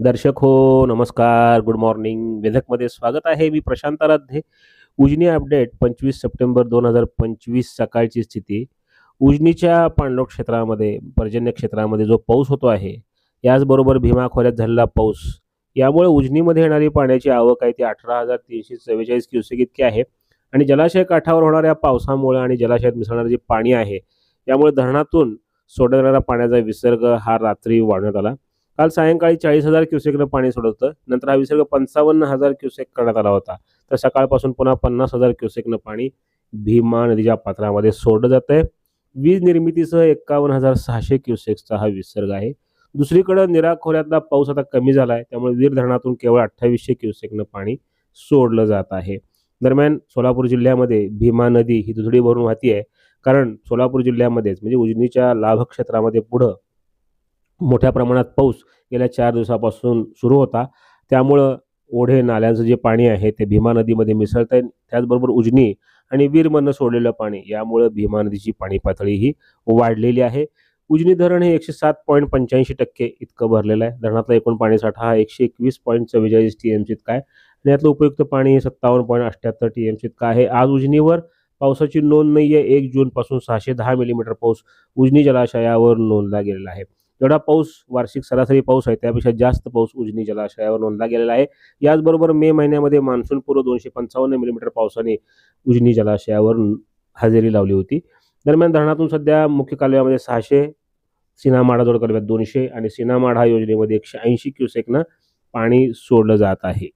दर्शक हो नमस्कार गुड मॉर्निंग वेधकमध्ये स्वागत आहे मी प्रशांत आराध्ये. उजनी अपडेट पंचवीस सप्टेंबर दोन हजार पंचवीस सकाळची स्थिती. उजनीच्या पाणलोट क्षेत्रामध्ये पर्जन्य क्षेत्रामध्ये जो पाऊस होतो आहे याचबरोबर भीमा खोऱ्यात झालेला पाऊस यामुळे उजनीमध्ये येणारी पाण्याची आवक आहे ती अठरा हजार तीनशे चव्वेचाळीस क्युसेक इतकी आहे. आणि जलाशय काठावर होणाऱ्या पावसामुळे आणि जलाशयात मिसळणारे जे पाणी आहे यामुळे धरणातून सोडण्यात पाण्याचा विसर्ग हा रात्री वाढवण्यात आला. काल सायंकाळी चाळीस हजार क्युसेकनं पाणी सोडत होतं नंतर हा विसर्ग पंचावन्न हजार क्युसेक करण्यात आला होता. तर सकाळपासून पुन्हा पन्नास हजार क्युसेकनं पाणी भीमा नदीच्या पात्रामध्ये सोडलं जात आहे वीज निर्मितीसह एकावन्न हजार सहाशे क्युसेक्सचा हा विसर्ग आहे. दुसरीकडे निरा खोऱ्यातला पाऊस आता कमी झाला आहे त्यामुळे वीर धरणातून केवळ अठ्ठावीसशे क्युसेकनं पाणी सोडलं जात आहे. दरम्यान सोलापूर जिल्ह्यामध्ये भीमा नदी ही दुधडी भरून वाहती आहे कारण सोलापूर जिल्ह्यामध्येच म्हणजे उजनीच्या लाभक्षेत्रामध्ये पुढं मोठ्या प्रमाणात पाऊस गेल्या चार दिवसापासून सुरू होता. त्यामुळं ओढे नाल्यांचं जे पाणी आहे ते भीमा नदीमध्ये मिसळत आहे त्याचबरोबर उजनी आणि वीरमधनं सोडलेलं पाणी यामुळं भीमा नदीची पाणी पातळी ही वाढलेली आहे. उजनी धरण हे एकशे सात पॉईंट पंच्याऐंशी टक्के इतकं भरलेलं आहे. धरणातला एकूण पाणीसाठा हा एकशे एकवीस पॉईंट चव्वेचाळीस टी एम इतका आहे. आणि यातलं उपयुक्त पाणी हे सत्तावन्न पॉईंट अठ्ठ्याहत्तर टी एम सी इतकं आहे. आज उजनीवर पावसाची नोंद नाही आहे एक जूनपासून सहाशे दहा मिलीमीटर पाऊस उजनी जलाशयावर नोंदला गेलेला आहे. जेवढा पाऊस वार्षिक सरासरी पाऊस आहे त्यापेक्षा जास्त पाऊस उजनी जलाशयावर नोंदला गेलेला आहे. याचबरोबर मे महिन्यामध्ये मान्सूनपूर्व दोनशे पंचावन्न मिलीमीटर पावसाने उजनी जलाशयावर हजेरी लावली होती. दरम्यान धरणातून सध्या मुख्य कालव्यामध्ये सहाशे सिनामाडाजोड कालव्यात दोनशे आणि सिनामाडा योजनेमध्ये एकशे ऐंशी क्युसेकनं पाणी सोडलं जात आहे.